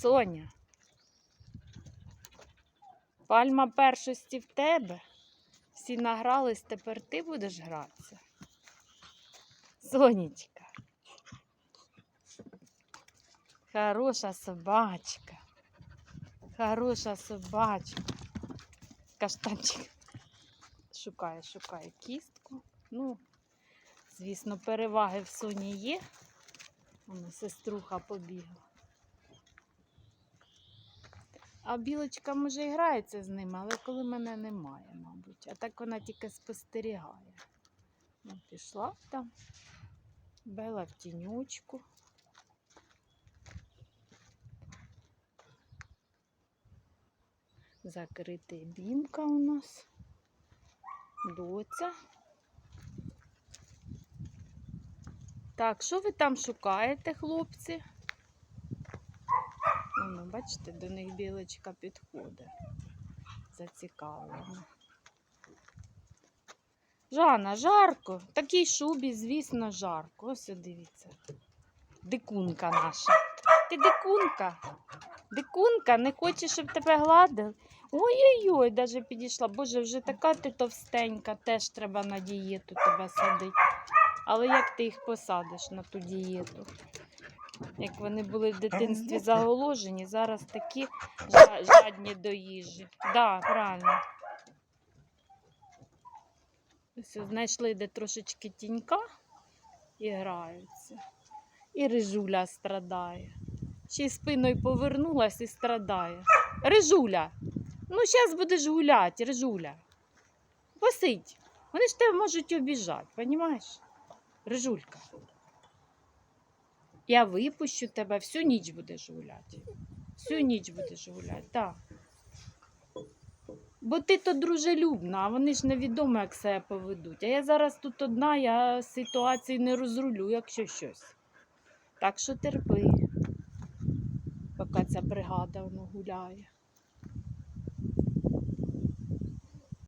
Соня. Пальма першості в тебе. Всі награлись, тепер ти будеш гратися. Сонечка. Хороша собачка. Хороша собачка. Каштанчик. Шукає, шукає кістку. Ну, звісно, переваги в соні є. Вона сеструха побігла. А білочка може і грається з ними, але коли мене немає, мабуть. А так вона тільки спостерігає. Ну, пішла там. Бела в тінючку. Закритий бімка у нас. Доця. Так, що ви там шукаєте, хлопці? Ну, бачите, до них білочка підходить. Зацікавлена. Жана, жарко. В такій шубі, звісно, жарко. Ось дивіться. Дикунка наша. Ти дикунка. Дикунка, не хочеш, щоб тебе гладили? Ой-ой-ой, даже підійшла. Боже, вже така ти товстенька, теж треба на дієту тебе садити. Але як ти їх посадиш на ту дієту? Як вони були в дитинстві заголожені, зараз такі жадні до їжі. Так, да, правильно. Ось ось знайшли де трошечки тінька і граються. І рижуля страдає. Ще й спиною повернулась і страдає. Рижуля, ну зараз будеш гуляти, Рижуля. Посидь. Вони ж тебе можуть обіжати, розумієш? Рижулька. Я випущу тебе, всю ніч будеш гуляти. Всю ніч будеш гуляти, так. Бо ти то дружелюбна, а вони ж невідомо, як себе поведуть. А я зараз тут одна, я ситуації не розрулю, якщо щось. Так що терпи, поки ця бригада воно гуляє.